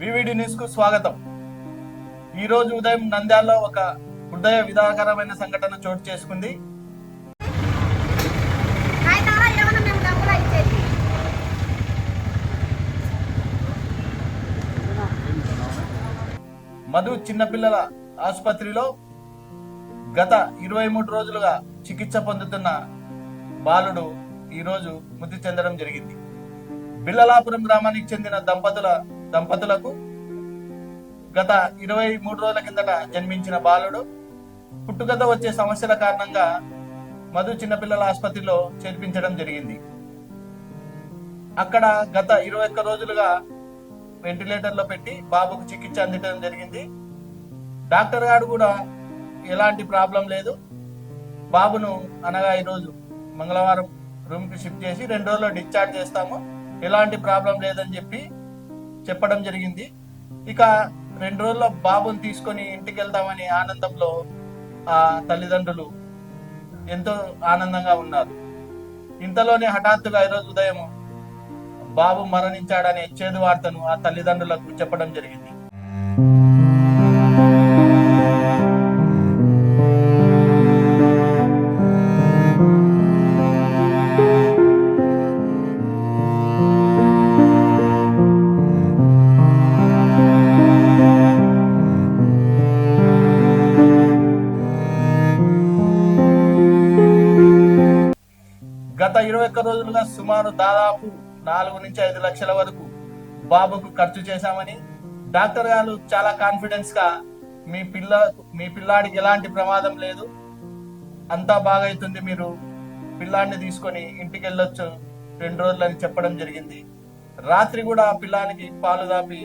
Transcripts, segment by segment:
VVD న్యూస్కు స్వాగతం. ఈ రోజు ఉదయం నంద్యాలలో ఒక హృదయ విధాకరమైన సంఘటన చోటు చేసుకుంది. మధు చిన్నపిల్లల ఆసుపత్రిలో గత ఇరవై మూడు రోజులుగా చికిత్స పొందుతున్న బాలుడు ఈరోజు మృతి చెందడం జరిగింది. బిల్లలాపురం గ్రామానికి చెందిన దంపతుల దంపతులకు గత ఇరవై మూడు రోజుల కిందట జన్మించిన బాలుడు పుట్టుకతో వచ్చే సమస్యల కారణంగా మధు చిన్నపిల్లల ఆసుపత్రిలో చేర్పించడం జరిగింది. అక్కడ గత ఇరవై ఒక్క రోజులుగా వెంటిలేటర్లో పెట్టి బాబుకు చికిత్స అందించడం జరిగింది. డాక్టర్ గారు కూడా ఎలాంటి ప్రాబ్లం లేదు. బాబును అనగా ఈరోజు మంగళవారం రూమ్కి షిఫ్ట్ చేసి రెండు రోజుల్లో డిశ్చార్జ్ చేస్తాము. ఎలాంటి ప్రాబ్లం లేదని చెప్పి చెప్పడం జరిగింది. ఇక రెండు రోజుల్లో బాబుని తీసుకొని ఇంటికి వెళ్దామని ఆనందంలో ఆ తల్లిదండ్రులు ఎంతో ఆనందంగా ఉన్నారు. ఇంతలోనే హఠాత్తుగా ఈరోజు ఉదయం బాబు మరణించాడనే చేదు వార్తను ఆ తల్లిదండ్రులకు చెప్పడం జరిగింది. ఒక్క రోజులుగా సుమారు దాదాపు నాలుగు నుంచి ఐదు లక్షల వరకు బాబుకు ఖర్చు చేశామని డాక్టర్ గారు చాలా కాన్ఫిడెన్స్గా మీ పిల్ల మీ పిల్లాడికి ఎలాంటి ప్రమాదం లేదు. అంతా బాగైతుంది మీరు పిల్లాడిని తీసుకొని ఇంటికి వెళ్ళొచ్చు రెండు రోజులని చెప్పడం జరిగింది. రాత్రి కూడా ఆ పిల్లానికి పాలు దాపి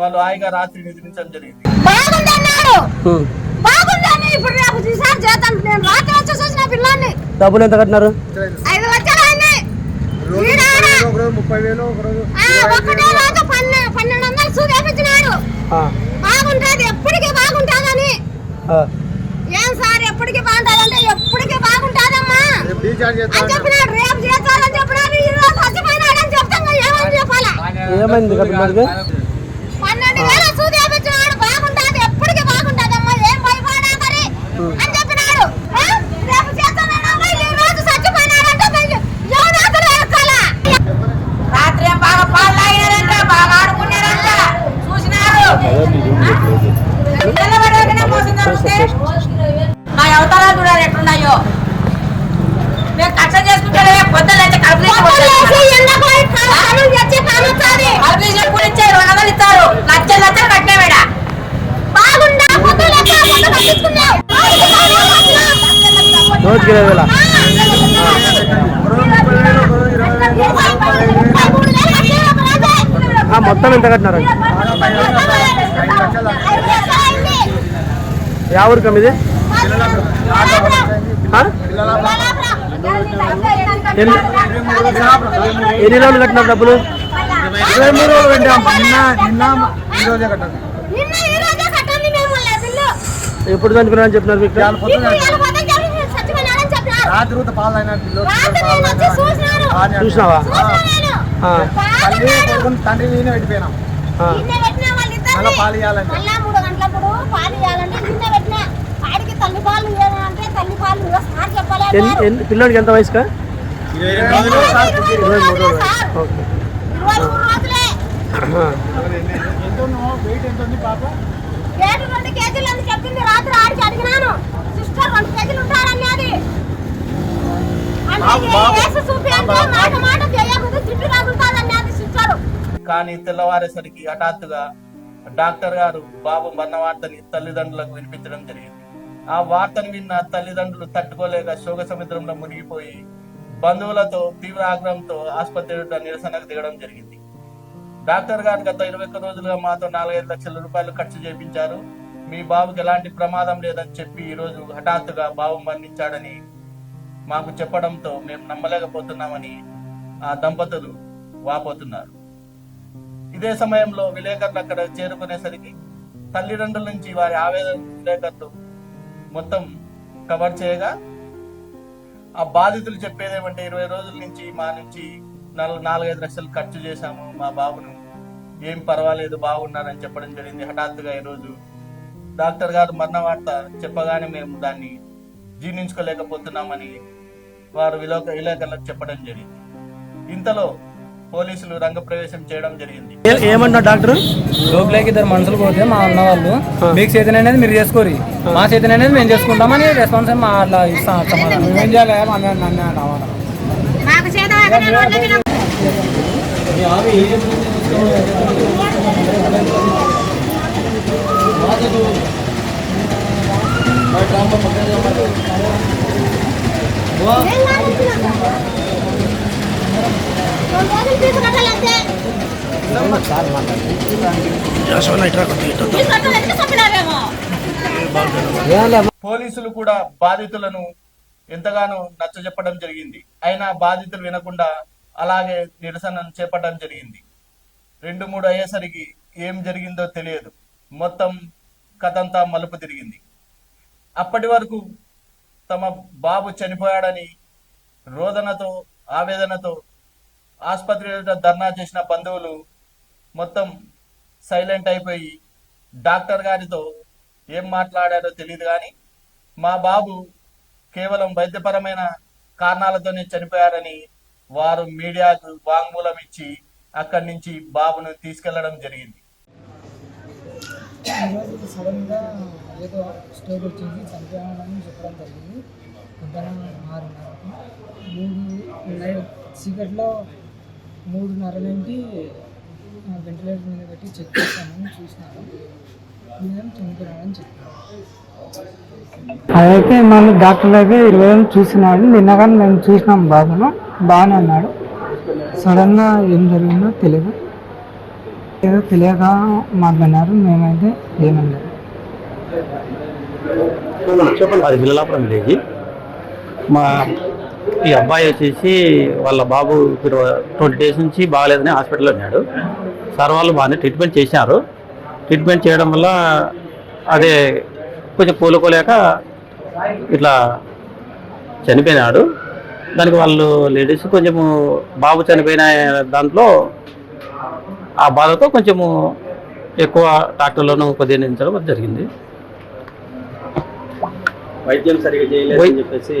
వాళ్ళు హాయిగా రాత్రి నిద్రించడం జరిగింది. బాగుందన్నాడు! బాగుందని ఇప్పుడు రేపు తీసారి చేద్దాం నేను రాత్రి వచ్చి చూసిన పిల్లాన్ని. డబ్బులు ఎంత కట్టినారు? ఈడాడ. ముప్పై వేలు ఒక రోజు ఒకటే రోజు పన్నెండు వందలు చూపించినాడు బాగుంటది ఎప్పటికీ బాగుంటాదని. ఏం సార్ ఎప్పటికీ బాగుంటాదంటే ఎప్పటికీ బాగుంటాదమ్మా. అని చెప్పినాడు రేపు చేస్తానని చెప్పినాడు ఈ రోజు చచ్చిపోయినాడని చెప్తాం కదా, ఏమని చెప్పాలా? ఏమైంది కట్టినది పన్నెండు వేలు సూది వేపించినాడు బాగుంటాది ఎప్పటికీ బాగుంటాదమ్మా ఏం భయపడాకరి అని రోజుకి ఇరవై వేల. మొత్తం ఎంత కట్టినారు? ఐదు లక్షలు అయింది. యా ఊరికి మీది? ఆ? ఎన్ని? రోజులు కట్టినారు డబ్బులు? ఇరవై మూడు రోజులు పెట్టాం నిన్న నిన్న ఈ రోజే. ఎప్పుడు చనిపోయినా చెప్పినారు మీకు? అయినా చూసినావా? తల్లి. కొడుకుని తండ్రి నేనే పెట్టిపోయినాం. మళ్ళా పాలు ఇవ్వాలంటే. మళ్ళా మూడు గంటలప్పుడు పాలు ఇవ్వాలంటే నిన్న పెట్టిన. వాడికి తల్లి పాలు ఇవ్వాలంటే తల్లి పాలు ఇవ్వ సార్ చెప్పలేదు ఎన్ని ఎన్ని పిల్లోడికి ఎంత ఇరవై మూడు రోజులు. ఓకే. కేజీలు అని చెప్పింది. రాత్రి ఆడికి అడిగినాను. సిస్టర్ రెండు కేజీలు ఉంటారన్నది అంటే బాబు, బాబు. వేసి చూపి అంటే మాట మాట చేయకూడదు జిడ్డు తగులుతాదన్నది సిస్టర్ కానీ తెల్లవారేసరికి హఠాత్తుగా డాక్టర్ గారు బాబు మరణ వార్తని తల్లిదండ్రులకు వినిపించడం జరిగింది. ఆ వార్తను విన్న తల్లిదండ్రులు తట్టుకోలేక శోక సముద్రంలో మునిగిపోయి బంధువులతో తీవ్ర ఆగ్రహంతో ఆసుపత్రి నిరసనకు దిగడం జరిగింది. డాక్టర్ గారు గత ఇరవై ఒక్క రోజులుగా మాతో నాలుగైదు లక్షల రూపాయలు ఖర్చు చేయించారు మీ బాబుకి ఎలాంటి ప్రమాదం లేదని చెప్పి ఈ రోజు హఠాత్తుగా బాబు మరణించాడని మాకు చెప్పడంతో మేము నమ్మలేకపోతున్నామని ఆ దంపతులు వాపోతున్నారు. ఇదే సమయంలో విలేకరులు అక్కడ చేరుకునేసరికి తల్లిదండ్రుల నుంచి వారి ఆవేదన విలేకరులు మొత్తం కవర్ చేయగా ఆ బాధితులు చెప్పేదేమంటే ఇరవై రోజుల నుంచి మా నుంచి నాలుగు నాలుగైదు లక్షలు ఖర్చు చేశాము మా బాబును ఏం పర్వాలేదు బాగున్నారని చెప్పడం జరిగింది. హఠాత్తుగా ఈరోజు డాక్టర్ గారు మరణ వార్త చెప్పగానే మేము దాన్ని జీర్ణించుకోలేకపోతున్నామని వారు విలోక విలేకరులకు చెప్పడం జరిగింది. ఇంతలో పోలీసులు రంగప్రవేశం చేయడం జరిగింది. ఏ- ఏమంటున్నా డాక్టర్? లోపలికి ఇద్దరు మనుషులు పోతే మా అన్న వాళ్ళు మీకు చేతన అనేది మీరు చేసుకోరి. మా చేతన అనేది మేము చేసుకుంటామని రెస్పాన్స్ మా అట్లా ఇస్తాం సమాధానం ఏం చేయాలి పోలీసులు కూడా బాధితులను ఎంతగానో నచ్చజెప్పడం జరిగింది. అయినా బాధితులు వినకుండా అలాగే నిరసనను చేపట్టడం జరిగింది. రెండు మూడు అయ్యేసరికి ఏం జరిగిందో తెలియదు. మొత్తం కథంతా మలుపు తిరిగింది. అప్పటి వరకు తమ బాబు చనిపోయాడని రోదనతో ఆవేదనతో ఆసుపత్రి ధర్నా చేసిన బంధువులు మొత్తం సైలెంట్ అయిపోయి డాక్టర్ గారితో ఏం మాట్లాడారో తెలియదు కానీ మా బాబు కేవలం వైద్యపరమైన కారణాలతోనే చనిపోయారని వారు మీడియాకు వాంగ్మూలం ఇచ్చి అక్కడి నుంచి బాబును తీసుకెళ్ళడం జరిగింది. ఈరోజు సడన్గా ఏదో స్టేజ్ వచ్చింది చనిపోయామని చెప్పడం జరిగింది. మధ్యాహ్నం ఆరున్నరకు. మూడు నైట్ చీకట్లో మూడున్నర నుండి వెంటిలేటర్ మీద పెట్టి చెక్ చేస్తామని చూసినాను నేను చనిపోయాడని చెప్పాను అదైతే మళ్ళీ డాక్టర్ అయితే ఇరవై చూసినాడు. నిన్న కానీ మేము చూసినాం బాబును. బాగానే ఉన్నాడు. సడన్గా ఏం జరిగిందో తెలియదు ఏదో తెలియక మాట్లాడినారు మేమైతే ఏమన్నారు అది బిల్లలాపురం విలేజ్. మా ఈ అబ్బాయి వచ్చేసి వాళ్ళ బాబు ట్వంటీ డేస్ నుంచి బాగాలేదని హాస్పిటల్లో ఉన్నాడు. సార్ వాళ్ళు బాగానే ట్రీట్మెంట్ చేశారు. ట్రీట్మెంట్ చేయడం వల్ల అదే కొంచెం కోలుకోలేక ఇట్లా చనిపోయినాడు. దానికి వాళ్ళు లేడీస్ కొంచెము బాబు చనిపోయిన దాంట్లో ఆ బాధతో కొంచెము ఎక్కువ డాక్టర్లను కొద్దిగా జరిగింది. వైద్యం సరిగా చేయలేదని చెప్పేసి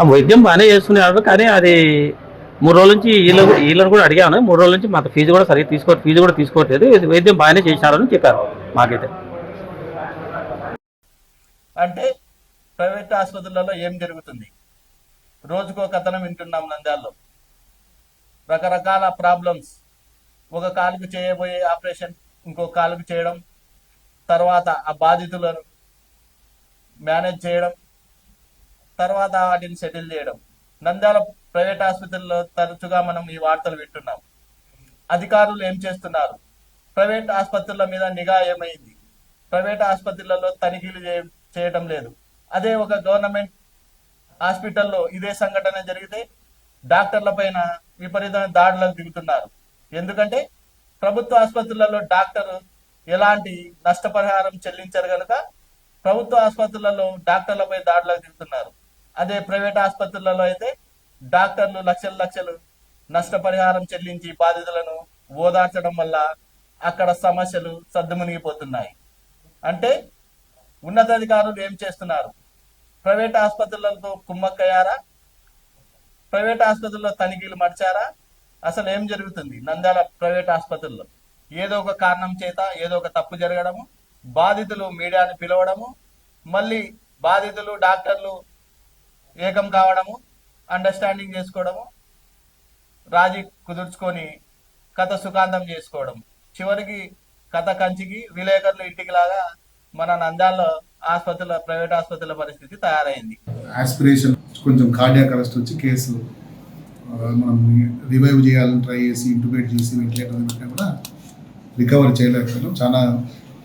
ఆ వైద్యం బాగానే చేస్తున్నారు కానీ అది మూడు రోజుల నుంచి వీళ్ళు వీళ్ళని కూడా అడిగాను. మూడు రోజుల నుంచి మాకు ఫీజు కూడా సరిగ్గా తీసుకో ఫీజు కూడా తీసుకోవట్లేదు. వైద్యం బాగానే చేసినారని చెప్పారు మాకైతే. అంటే ప్రైవేట్ ఆసుపత్రులలో ఏం జరుగుతుంది? రోజుకో కథనం వింటున్నాం నంద్యాలలో. రకరకాల ప్రాబ్లమ్స్. ఒక కాలుకు చేయబోయే ఆపరేషన్ ఇంకో కాలుకు చేయడం తర్వాత ఆ బాధితులను మేనేజ్ చేయడం తర్వాత వాటిని సెటిల్ చేయడం. నంద్యాల ప్రైవేట్ ఆసుపత్రిలో తరచుగా మనం ఈ వార్తలు వింటున్నాం. అధికారులు ఏం చేస్తున్నారు? ప్రైవేట్ ఆసుపత్రుల మీద నిఘా ఏమైంది? ప్రైవేట్ ఆసుపత్రులలో తనిఖీలు చేయటం లేదు. అదే ఒక గవర్నమెంట్ హాస్పిటల్లో ఇదే సంఘటన జరిగితే డాక్టర్ల పైన విపరీతమైన దాడులకు దిగుతున్నారు. ఎందుకంటే ప్రభుత్వ ఆసుపత్రులలో డాక్టర్ ఎలాంటి నష్టపరిహారం చెల్లించరు కనుక ప్రభుత్వ ఆసుపత్రులలో డాక్టర్లపై దాడులకు దిగుతున్నారు అదే ప్రైవేట్ ఆసుపత్రులలో అయితే డాక్టర్లు లక్షల లక్షలు నష్టపరిహారం చెల్లించి బాధితులను ఓదార్చడం వల్ల అక్కడ సమస్యలు సద్దుమునిగిపోతున్నాయి. అంటే ఉన్నతాధికారులు ఏం చేస్తున్నారు? ప్రైవేట్ ఆసుపత్రులతో కుమ్మక్కయ్యారా? ప్రైవేట్ ఆసుపత్రుల్లో తనిఖీలు మర్చారా అసలు ఏం జరుగుతుంది? నంద్యాల ప్రైవేట్ ఆసుపత్రుల్లో ఏదో ఒక కారణం చేత ఏదో ఒక తప్పు జరగడము బాధితులు మీడియాని పిలవడము మళ్ళీ బాధితులు డాక్టర్లు ఏకం కావడము అండర్స్టాండింగ్ చేసుకోవడము రాజీ కుదుర్చుకొని కథ సుఖాంతం చేసుకోవడం చివరికి కథ కంచికి విలేకరులు ఇంటికి లాగా మన నంద్యాలలో ఆసుపత్రుల ప్రైవేట్ ఆసుపత్రుల పరిస్థితి తయారైంది. ఆస్పిరేషన్ కొంచెం కార్డియాక్ అరెస్ట్ వచ్చి కేసు మనం రివైవ్ చేయాలని ట్రై చేసి ఇంటిమేట్ చేసి వెంటిలేటర్ పెట్టినా కూడా రికవర్ చేయలేకపోయినాం. చాలా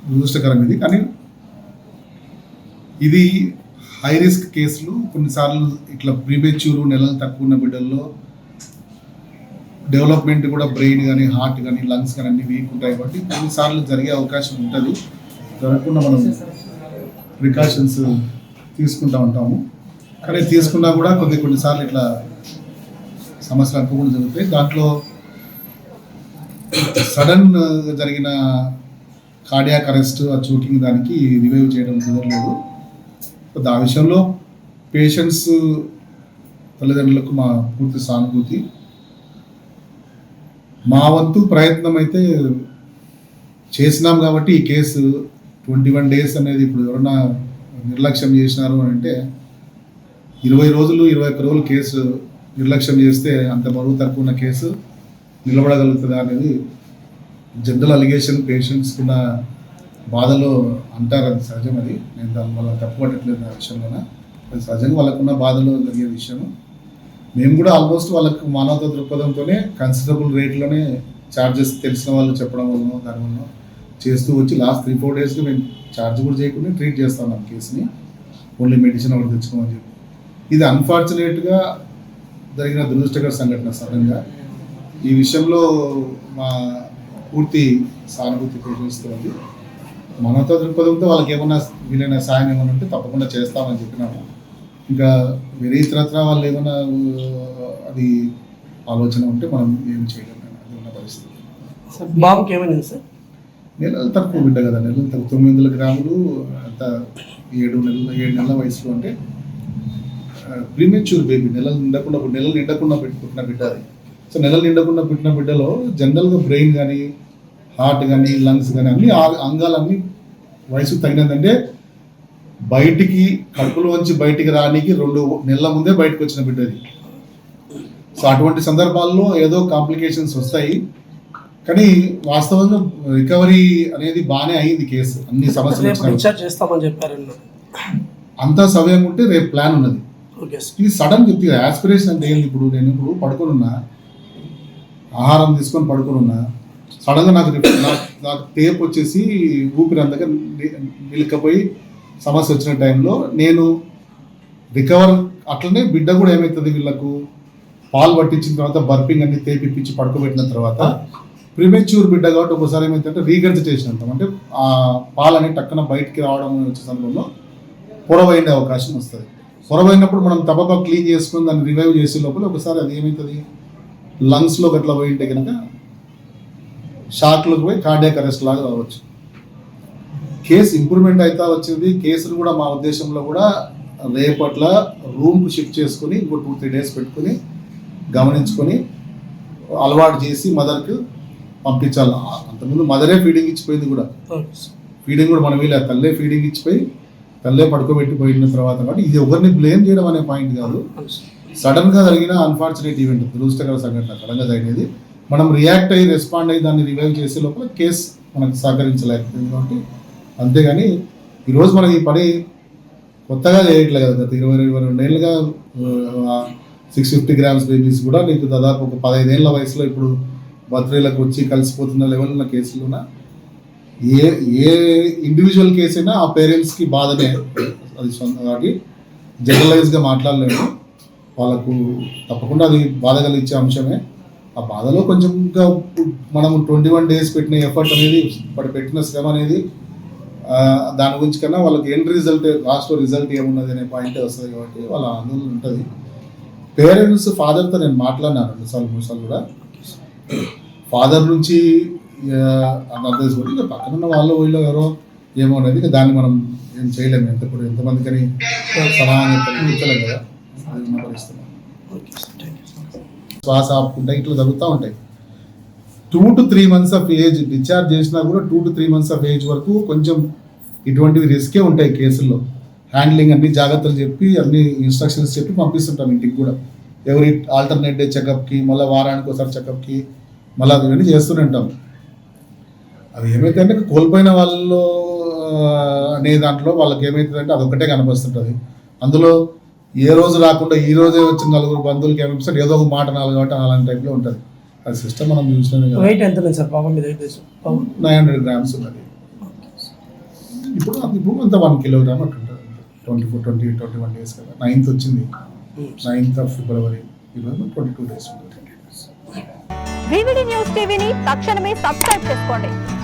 దురదృష్టకరం ఇది. కానీ ఇది హై రిస్క్ కేసులు కొన్నిసార్లు ఇట్లా ప్రీమెచ్యూర్ నెలలు తక్కువ ఉన్న బిడ్డల్లో డెవలప్మెంట్ కూడా బ్రెయిన్ కానీ హార్ట్ కానీ లంగ్స్ కానీ అన్ని వీక్ ఉంటాయి కాబట్టి కొన్నిసార్లు జరిగే అవకాశం ఉంటుంది. జరగకుండా మనం ప్రికాషన్స్ తీసుకుంటా ఉంటాము. కానీ తీసుకున్నా కూడా కొన్ని కొన్నిసార్లు ఇట్లా సమస్యలు అనుకోకుండా జరుగుతాయి. దాంట్లో సడన్ జరిగిన కార్డియాక్ అరెస్ట్ ఆ షూటింగ్ దానికి రివైవ్ చేయడం కుదరలేదు. సో ఆ విషయంలో పేషెంట్స్ తల్లిదండ్రులకు మా పూర్తి సానుభూతి. మా వంతు ప్రయత్నం అయితే చేసినాం కాబట్టి ఈ కేసు ట్వంటీ వన్ డేస్ అనేది ఇప్పుడు ఎవరన్నా నిర్లక్ష్యం చేసినారు అని అంటే ఇరవై రోజులు ఇరవై ఒక్క రోజులు కేసు నిర్లక్ష్యం చేస్తే అంత బరువు తక్కువ ఉన్న కేసు నిలబడగలుగుతుందా అనేది జనరల్ అలిగేషన్ పేషెంట్స్ ఉన్న బాధలో అంటారు అది సహజం అది. నేను దాని వల్ల తప్పుపట్టట్లేదు ఆ విషయంలోన? అది సహజంగా వాళ్ళకున్న బాధలో జరిగే విషయం మేము కూడా ఆల్మోస్ట్ వాళ్ళకు మానవత దృక్పథంతోనే కన్సిడరబుల్ రేట్లోనే ఛార్జెస్ తెలిసిన వాళ్ళు చెప్పడం వల్ల దాని చేస్తూ వచ్చి లాస్ట్ త్రీ ఫోర్ డేస్కి మేము ఛార్జ్ కూడా చేయకుండా ట్రీట్ చేస్తాం ఆ కేసుని. ఓన్లీ మెడిసిన్ ఒకటి తెచ్చుకోమని చెప్పి. ఇది అన్ఫార్చునేట్గా జరిగిన దురదృష్టకర సంఘటన సడన్గా. ఈ విషయంలో మా పూర్తి సానుభూతి ఉంది మనతో దృక్పథంతో వాళ్ళకి ఏమన్నా వీలైన సాయం ఏమైనా ఉంటే తప్పకుండా చేస్తామని చెప్పినాము. ఇంకా వేరే ఇతరత్ర వాళ్ళు ఏమైనా అది ఆలోచన ఉంటే మనం ఏం చేయలేము అది ఉన్న పరిస్థితి. బాబుకి సార్? నెలలు తక్కువ బిడ్డ కదా నెలలు తక్కువ తొమ్మిది వందల గ్రాములు అంత ఏడు నెలల ఏడు నెలల వయసులో అంటే ప్రీమెచ్యూర్ బేబీ నెలలు నిండకుండా నెలలు నిండకుండా పెట్టి పుట్టిన బిడ్డ అది. సో నెలలు నిండకుండా పుట్టిన బిడ్డలో జనరల్గా బ్రెయిన్ కానీ హార్ట్ కానీ లంగ్స్ కానీ అన్ని అంగాలన్నీ వయసు తగినదంటే బయటికి కడుపులోంచి బయటికి రానికి రెండు నెలల ముందే బయటకు వచ్చిన బిడ్డ అది. సో అటువంటి సందర్భాల్లో ఏదో కాంప్లికేషన్స్ వస్తాయి. కానీ వాస్తవంగా రికవరీ అనేది బాగానే అయింది కేసు. అన్ని సమస్యలు అంతా సవ్యం ఉంటే రేపు ప్లాన్ ఉన్నది. ఇది సడన్ చెప్తే ఆస్పిరేషన్ అంటే ఏంది? ఇప్పుడు నేను ఇప్పుడు పడుకొని ఉన్నా ఆహారం తీసుకొని పడుకొని ఉన్నా సడన్గా నాకు నాకు నాకు టేప్ వచ్చేసి ఊపిరి అందక నిలకపోయి సమస్య వచ్చిన టైంలో నేను రికవర్ అట్లనే బిడ్డ కూడా ఏమవుతుంది వీళ్ళకు? పాలు పట్టించిన తర్వాత బర్పింగ్ అన్ని తేపిప్పించి పడుకోబెట్టిన తర్వాత ప్రిమెచ్యూర్ బిడ్డ కాబట్టి ఒకసారి ఏమైందంటే రీగర్జిటేషన్ అంటాం. అంటే ఆ పాలు అనేది బయటికి రావడం వచ్చే సందర్భంలో పొడవైన అవకాశం వస్తుంది. పొడవైనప్పుడు మనం తప్పక క్లీన్ చేసుకొని దాన్ని రివైవ్ చేసే లోపల ఒకసారి అది ఏమవుతుంది లంగ్స్లో గట్లా పోయింటే కనుక షాక్లోకి పోయి కార్డియాక్ అరెస్ట్ లాగా రావచ్చు. కేసు ఇంప్రూవ్మెంట్ అయితే వచ్చింది. కేసును కూడా మా ఉద్దేశంలో కూడా రేపట్ల రూమ్కు షిఫ్ట్ చేసుకుని ఇంకో టూ త్రీ డేస్ పెట్టుకుని గమనించుకొని అలవాటు చేసి మదర్కి పంపించాలి. అంతకుముందు మదరే ఫీడింగ్ ఇచ్చిపోయింది కూడా. ఫీడింగ్ కూడా మనం వీళ్ళ తల్లే ఫీడింగ్ ఇచ్చిపోయి కళ్ళే పడుకోబెట్టి పోయిన తర్వాత కాబట్టి ఇది ఎవరిని బ్లేమ్ చేయడం అనే పాయింట్ కాదు. సడన్గా సడన్గా జరిగిన అన్ఫార్చునేట్ ఈవెంట్ దురదృష్టకర సంఘటన సడన్గా జరిగినది. మనం రియాక్ట్ అయ్యి రెస్పాండ్ అయ్యి దాన్ని రివైవ్ చేసే లోపల కేసు మనకు సహకరించలేకపోయింది కాబట్టి అంతేగాని ఈరోజు మనం ఈ పని కొత్తగా చేయట్లేదు కదా. గత ఇరవై ఇరవై రెండేళ్ళుగా సిక్స్ ఫిఫ్టీ గ్రామ్స్ బేబీస్ కూడా నీకు దాదాపు ఒక పదహైదేళ్ళ వయసులో ఇప్పుడు బర్త్డేలకు వచ్చి కలిసిపోతున్న లెవెల్ ఉన్న కేసులున్నా ఏ ఏ ఇండివిజువల్ కేసు అయినా ఆ పేరెంట్స్కి బాధనే. అది సొంత కాబట్టి జనరలైజ్గా మాట్లాడలేము. వాళ్ళకు తప్పకుండా అది బాధ కలిగించే అంశమే. ఆ బాధలో కొంచెం ఇంకా మనం ట్వంటీ వన్ డేస్ పెట్టిన ఎఫర్ట్ అనేది ఇప్పుడు పెట్టిన శ్రమ అనేది దాని గురించి కన్నా వాళ్ళకి ఎండ్ రిజల్ట్ లాస్ట్లో రిజల్ట్ ఏమున్నది అనే పాయింట్ వస్తుంది కాబట్టి వాళ్ళ ఆందోళన ఉంటుంది. పేరెంట్స్ ఫాదర్తో నేను మాట్లాడినాను రెండుసార్లు మూడుసార్లు కూడా. ఫాదర్ నుంచి అర్థం చేసుకుంటే ఇక పక్కన ఉన్న వాళ్ళు వీళ్ళు ఎవరో ఏమో అనేది ఇక దాన్ని మనం ఏం చేయలేము. ఎంత ఇప్పుడు ఎంతమందికని సమాధానం చెప్పలేం కదా. అది పరిస్థితి. శ్వాస ఆపుకుంటాయి ఇట్లా జరుగుతూ ఉంటాయి. Two to three months of age discharge చేసినా కూడా two to three months of age వరకు కొంచెం ఇటువంటివి రిస్కే ఉంటాయి కేసుల్లో. హ్యాండ్లింగ్ అన్ని జాగ్రత్తలు చెప్పి అన్ని ఇన్స్ట్రక్షన్స్ చెప్పి పంపిస్తుంటాం ఇంటికి కూడా. ఎవరి ఆల్టర్నేట్ డే చెకప్కి మళ్ళీ వారానికి ఒకసారి చెకప్కి మళ్ళీ అది చేస్తూనే ఉంటాం. అవి ఏమైతే అంటే కోల్పోయిన వాళ్ళు అనే దాంట్లో వాళ్ళకి ఏమవుతుందంటే అదొకటే కనిపిస్తుంటుంది అందులో ఏ రోజు రాకుండా ఈ రోజే వచ్చిన నలుగురు బంధువులకి ఏమనిపిస్తుంది ఏదో ఒక మాట నాలుగు కాబట్టి అలాంటి టైప్లో ఉంటుంది. అది సిస్టమ్ మనం చూసినది కదా. వెయిట్ ఎంత ఉంది సార్? పాపం మీద నైన్ హండ్రెడ్ గ్రామ్స్ ఉన్నది. ఇప్పుడు అది ఇప్పుడు అంత వన్ కిలోగ్రామ్ అట్లా ఉంటుంది. Twenty four twenty twenty one days కదా. నైన్త్ వచ్చింది. నైన్త్ ఆఫ్ ఫిబ్రవరి ఈరోజు ట్వంటీ టూ డేస్ ఉంటుంది. న్యూస్ టీవీని తక్షణమే సబ్స్క్రైబ్ చేసుకోండి.